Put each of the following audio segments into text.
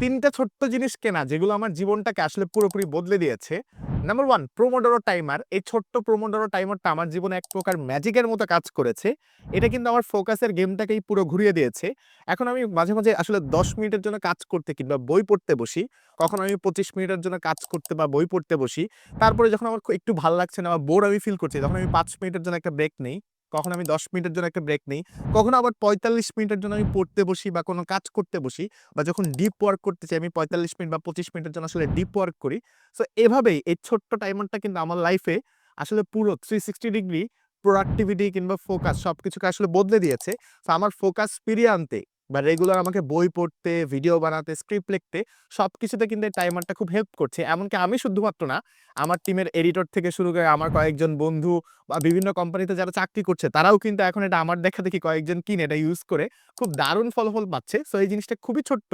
তিনটা ছোট্ট জিনিস কেনা যেগুলো আমার জীবনটাকে আসলে পুরোপুরি বদলে দিয়েছে। Number one pomodoro timer. এই ছোট্ট প্রোমোডোরো টাইমারটা আমার জীবনে এক প্রকার ম্যাজিকের মতো কাজ করেছে। এটা কিন্তু আমার ফোকাসের গেমটাকেই পুরো ঘুরিয়ে দিয়েছে। এখন আমি মাঝে, মাঝে আসলে ১০ মিনিটের জন্য কাজ করতে কিংবা বই পড়তে বসি। কখনো আমি ২৫ মিনিটের জন্য কাজ করতে বা বই পড়তে বসি। তারপরে যখন আমার একটু ভালো লাগছে না বা বোর আমি ফিল করছি তখন আমি পাঁচ মিনিটের জন্য একটা ব্রেক নেই। কখনো আমি ১০ মিনিটের জন্য একটা ব্রেক নিই, কখনো আবার ৪৫ মিনিটের জন্য আমি পড়তে বসি বা কোনো কাজ করতে বসি বা যখন ডিপ ওয়ার্ক করতে চাই আমি ৪৫ মিনিট বা ২৫ মিনিটের জন্য আসলে ডিপ ওয়ার্ক করি। সো এভাবেই এই ছোট্ট টাইমারটা কিন্তু আমার লাইফে আসলে পুরো 360 ডিগ্রি প্রোডাক্টিভিটি কিংবা ফোকাস সব কিছুকে আসলে বদলে দিয়েছে। সো আমার ফোকাস ফিরিয়ে আনতে বা রেগুলার আমাকে বই পড়তে, ভিডিও বানাতে, স্ক্রিপ্ট লিখতে সব কিছুতে কিন্তু এই টাইমারটা খুব হেল্প করছে। এমনকি আমি শুধুমাত্র না, আমার টিমের এডিটর থেকে শুরু করে আমার কয়েকজন বন্ধু বা বিভিন্ন কোম্পানিতে যারা চাকরি করছে তারাও কিন্তু এখন এটা আমার দেখা দেখি কয়েকজন কিনে এটা ইউজ করে খুব দারুণ ফলাফল পাচ্ছে। সো এই জিনিসটা খুবই ছোট্ট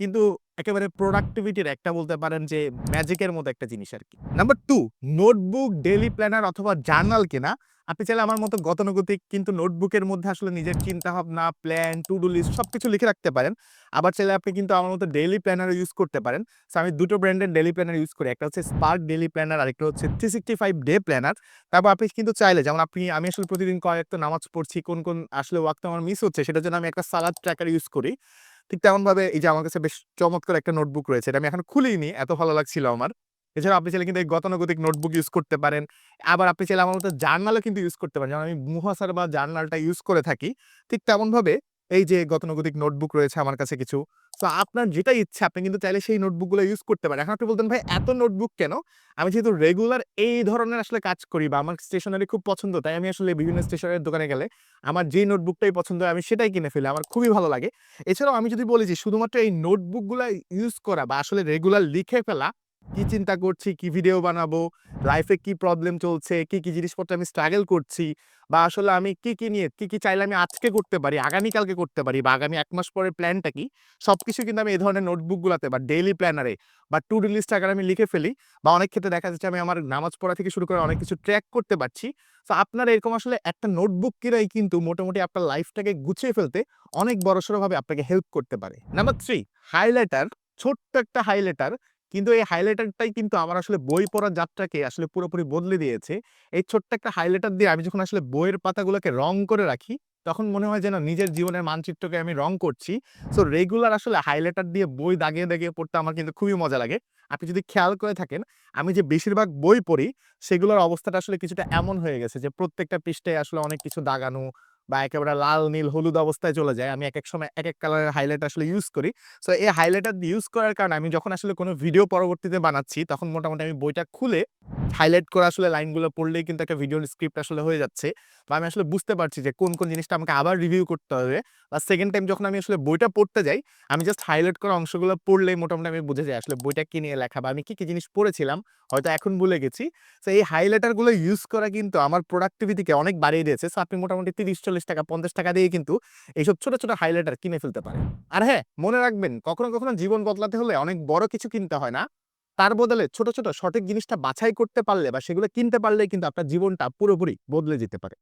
কিন্তু একেবারে প্রোডাক্টিভিটির একটা বলতে পারেন যে ম্যাজিকের মতো একটা জিনিস আর কি number two notebook, daily planner অথবা জার্নাল কেনা। আপনি চাইলে আমার মতো গতানুগতিক কিন্তু নোটবুকের মধ্যে আসলে নিজের চিন্তাভাবনা, প্ল্যান, টু ডু লিস্ট সবকিছু লিখে রাখতে পারেন। আবার চাইলে আপনি কিন্তু আমার মতো ডেইলি প্ল্যানার ইউজ করতে পারেন। সো আমি দুটো ব্র্যান্ডের ডেইলি প্ল্যানার ইউজ করি। একটা হচ্ছে স্পার্ক ডেইলি প্ল্যানার আরেকটা হচ্ছে 365 ডে প্ল্যানার। তারপর আপনি কিন্তু চাইলে যেমন আপনি আমি আসলে প্রতিদিন কয়েকটা নামাজ পড়ছি, কোন, কোন আসলে ওয়াক্ত আমার মিস হচ্ছে সেটার জন্য আমি একটা সালাদ ট্র্যাকার ইউজ করি। ঠিক তেমনভাবে এই যে আমার কাছে বেশ চমৎকার একটা নোটবুক রয়েছে। এটা আমি এখনও খুলিনি। এত ভালো লাগছিল আমার। এছাড়া আপনি চাইলে কিন্তু এই গতানুগতিক নোটবুক ইউজ করতে পারেন। আবার আপনি চাইলে আমার মতো জার্নালও কিন্তু ইউজ করতে পারেন। যেমন আমি মুহাসার বা জার্নালটা ইউজ করে থাকি। ঠিক তেমনভাবে এই যে গতানুগতিক নোটবুক রয়েছে আমার কাছে কিছু। তো আপনার যেটা ইচ্ছা আপনি কিন্তু চাইলে সেই নোটবুকগুলো ইউজ করতে পারেন। এখন আপনি বলতেন ভাই এত নোটবুক কেন? আমি যেহেতু রেগুলার এই ধরনের আসলে কাজ করি বা আমার স্টেশনারি খুব পছন্দ তাই আমি আসলে বিভিন্ন স্টেশনারির দোকানে গেলে আমার যেই নোটবুকটাই পছন্দ হয় আমি সেটাই কিনে ফেলি। আমার খুবই ভালো লাগে। এছাড়াও আমি যদি বলি যে শুধুমাত্র এই নোটবুকগুলো ইউজ করা বা আসলে রেগুলার লিখে ফেলা, কি চিন্তা করছি, কি ভিডিও বানাবো, লাইফে কি প্রবলেম চলছে, কি, কি জিনিসপত্র আমি স্ট্রাগল করছি বা আসলে আমি কি, কি নিয়ে কি, কি চাইলে আমি আজকে করতে পারি, আগামীকালকে করতে পারি বা আগামী এক মাস পরের প্ল্যানটা কি? সবকিছু কিন্তু আমি এই ধরনের নোটবুকগুলোতে বা ডেইলি প্ল্যানারে বা টু ডু লিস্ট আকারে আমি লিখে ফেলি বা অনেক ক্ষেত্রে দেখা যাচ্ছে আমি আমার নামাজ পড়া থেকে শুরু করে অনেক কিছু ট্র্যাক করতে পারছি। সো আপনার এরকম আসলে একটা নোটবুক কিনাই কিন্তু মোটামুটি আপনার লাইফটাকে গুছিয়ে ফেলতে অনেক বড়সড়ভাবে আপনাকে হেল্প করতে পারে। Number 3 highlighter. ছোট্ট একটা হাইলাইটার। কিন্তু এই হাইলাইটারটাই কিন্তু আমার আসলে বই পড়ার যাত্রাকে আসলে পুরোপুরি বদলে দিয়েছে। এই ছোট্ট একটা হাইলাইটার দিয়ে আমি যখন আসলে বইয়ের পাতাগুলোকে রং করে রাখি, তখন মনে হয় যেন নিজের জীবনের মানচিত্রকে আমি রং করছি। সো রেগুলার আসলে হাইলাইটার দিয়ে বই দাগিয়ে, দাগিয়ে পড়তে আমার কিন্তু খুবই মজা লাগে। আপনি যদি খেয়াল করে থাকেন, আমি যে বেশিরভাগ বই পড়ি, সেগুলোর অবস্থাটা আসলে কিছুটা এমন হয়ে গেছে যে প্রত্যেকটা পৃষ্ঠায় আসলে অনেক কিছু দাগানো বা একেবারে লাল, নীল, হলুদ অবস্থায় চলে যায়। আমি এক এক সময় এক এক কালারের হাইলাইটার আসলে ইউজ করি। সো এই হাইলাইটার ইউজ করার কারণে আমি যখন আসলে কোনো ভিডিও পরবর্তীতে বানাচ্ছি, তখন মোটামুটি আমি বইটা খুলে হাইলাইট করে আসলে লাইনগুলো পড়লেই কিন্তু একটা ভিডিও স্ক্রিপ্ট আসলে হয়ে যাচ্ছে। বা আমি আসলে বুঝতে পারছি যে কোন, কোন জিনিসটা আমাকে আবার রিভিউ করতে হবে বা সেকেন্ড টাইম যখন আমি আসলে বইটা পড়তে যাই, আমি জাস্ট হাইলাইট করা অংশগুলো পড়লেই মোটামুটি আমি বুঝে যাই আসলে বইটা কি নিয়ে লেখা বা আমি কী কী জিনিস পড়েছিলাম, হয়তো এখন ভুলে গেছি। তো এই হাইলাইটারগুলো ইউজ করা কিন্তু আমার প্রোডাক্টিভিটিকে অনেক বাড়িয়ে দিয়েছে। সো আপনি মোটামুটি ৩০-৪০ টাকা, ৫০ টাকা দিয়ে কিন্তু এইসব ছোট, ছোট হাইলাইটার কিনে ফেলতে পারে আর হ্যাঁ, মনে রাখবেন কখনো, কখনো জীবন বদলাতে হলে অনেক বড় কিছু কিনতে হয় না। তার বদলে ছোট, ছোট সঠিক জিনিসটা বাছাই করতে পারলে বা সেগুলো কিনতে পারলে কিন্তু আপনার জীবনটা পুরোপুরি বদলে যেতে পারে।